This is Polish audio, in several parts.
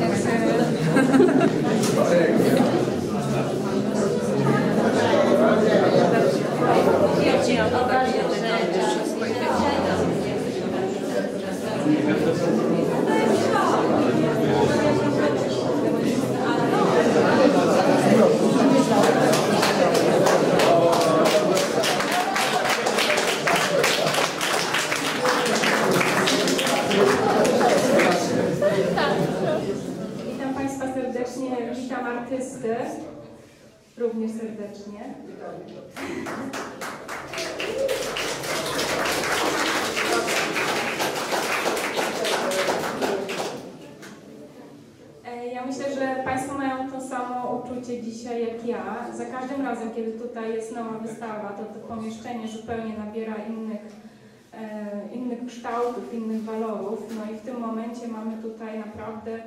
wiecie. Thank you. Również serdecznie. E, Ja myślę, że Państwo mają to samo uczucie dzisiaj jak ja. Za każdym razem, kiedy tutaj jest nowa wystawa, to to pomieszczenie zupełnie nabiera innych, e, innych kształtów, innych walorów. No i w tym momencie mamy tutaj naprawdę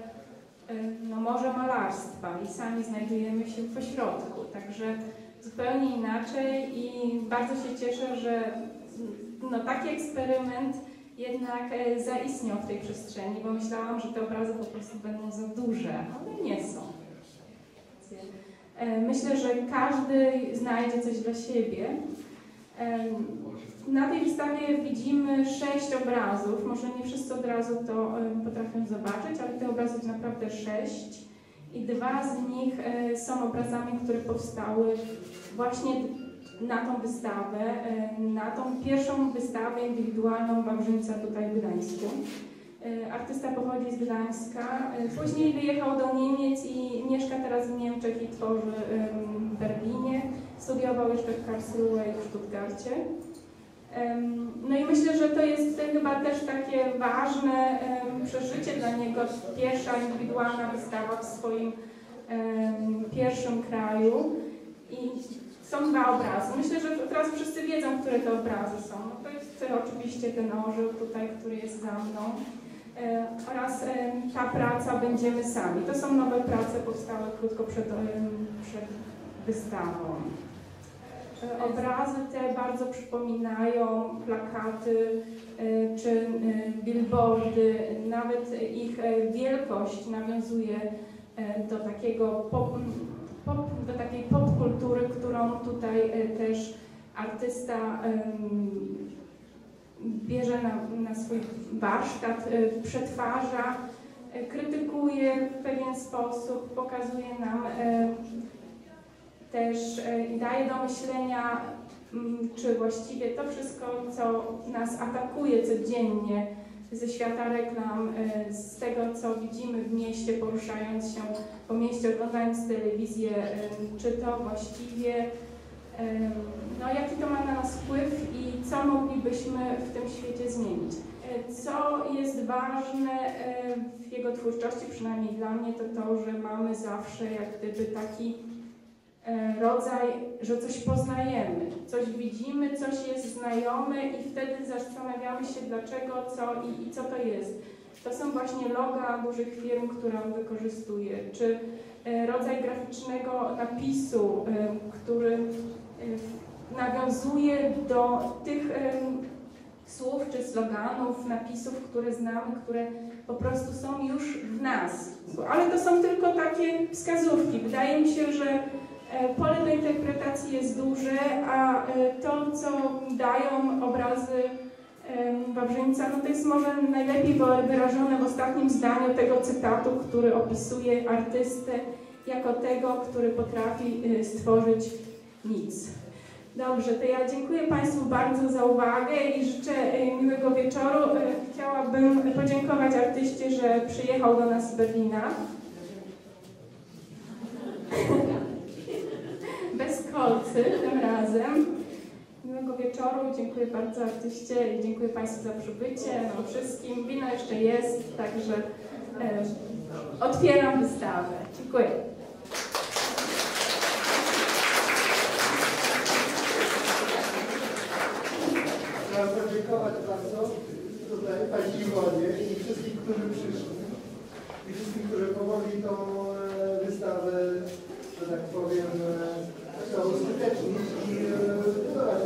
no, morze malarstwa i sami znajdujemy się w ośrodku. Także zupełnie inaczej i bardzo się cieszę, że no, taki eksperyment jednak e, zaistniał w tej przestrzeni, bo myślałam, że te obrazy po prostu będą za duże, ale nie są. E, Myślę, że każdy znajdzie coś dla siebie. Na tej wystawie widzimy sześć obrazów. Może nie wszyscy od razu to potrafią zobaczyć, ale tych obrazów naprawdę sześć. I dwa z nich e, są obrazami, które powstały właśnie na tą wystawę, e, na tą pierwszą wystawę indywidualną Wawrzyńca tutaj w Gdańsku. E, Artysta pochodzi z Gdańska, później wyjechał do Niemiec i mieszka teraz w Niemczech i tworzy w Berlinie. Studiował jeszcze w Karlsruhe i w Stuttgarcie. No i myślę, że to jest chyba też takie ważne przeżycie dla niego, pierwsza indywidualna wystawa w swoim pierwszym kraju. I są dwa obrazy. Myślę, że teraz wszyscy wiedzą, które te obrazy są. No to jest oczywiście ten orzeł tutaj, który jest za mną. E, oraz ta praca Będziemy sami. To są nowe prace powstałe krótko przed, przed wystawą. E, Obrazy te bardzo przypominają plakaty e, czy e, billboardy, nawet ich wielkość nawiązuje do takiego pop, pop, do takiej popkultury, którą tutaj też artysta bierze na, na swój warsztat, przetwarza, krytykuje w pewien sposób, pokazuje nam też e, daje do myślenia, mm, czy właściwie to wszystko, co nas atakuje codziennie ze świata reklam, e, z tego, co widzimy w mieście, poruszając się po mieście, oglądając telewizję, e, czy to właściwie, no jaki to ma na nas wpływ i co moglibyśmy w tym świecie zmienić. Co jest ważne w jego twórczości, przynajmniej dla mnie, to to, że mamy zawsze jak gdyby taki rodzaj, że coś poznajemy, coś widzimy, coś jest znajome i wtedy zastanawiamy się dlaczego, co i, i co to jest. To są właśnie loga dużych firm, które on wykorzystuje, czy e, rodzaj graficznego napisu, e, który e, nawiązuje do tych e, słów czy sloganów, napisów, które znamy, które po prostu są już w nas. Ale to są tylko takie wskazówki. Wydaje mi się, że E, Pole do interpretacji jest duże, a e, to, co dają obrazy Wawrzyńca, no to jest może najlepiej wyrażone w ostatnim zdaniu tego cytatu, który opisuje artystę jako tego, który potrafi e, stworzyć nic. Dobrze, to ja dziękuję Państwu bardzo za uwagę i życzę e, miłego wieczoru. E, Chciałabym podziękować artyście, że przyjechał do nas z Berlina. Kolcy tym razem. Miłego wieczoru, dziękuję bardzo artyście i dziękuję Państwu za przybycie, nam wszystkim. Wino jeszcze jest, także e, otwieram wystawę. Dziękuję. Chciałem podziękować bardzo tutaj Pani Iwonie i wszystkim, którzy przyszli. I wszystkim, którzy pomogli tą e, wystawę, że tak powiem, e, to uskutecznić i e, budować